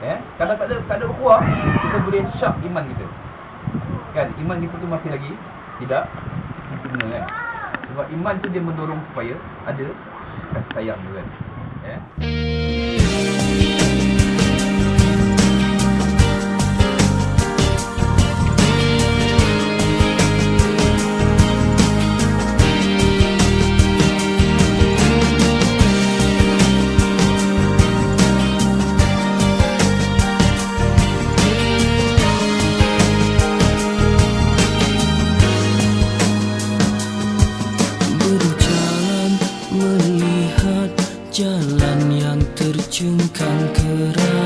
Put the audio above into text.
Eh, kalau tak ada tak ada ukhuwah, kita boleh syak iman kita. Kan, iman kita tu masih lagi tidak sempurna kan. Sebab iman tu dia mendorong supaya ada kasih sayang tu kan. Eh. terjunkan kerana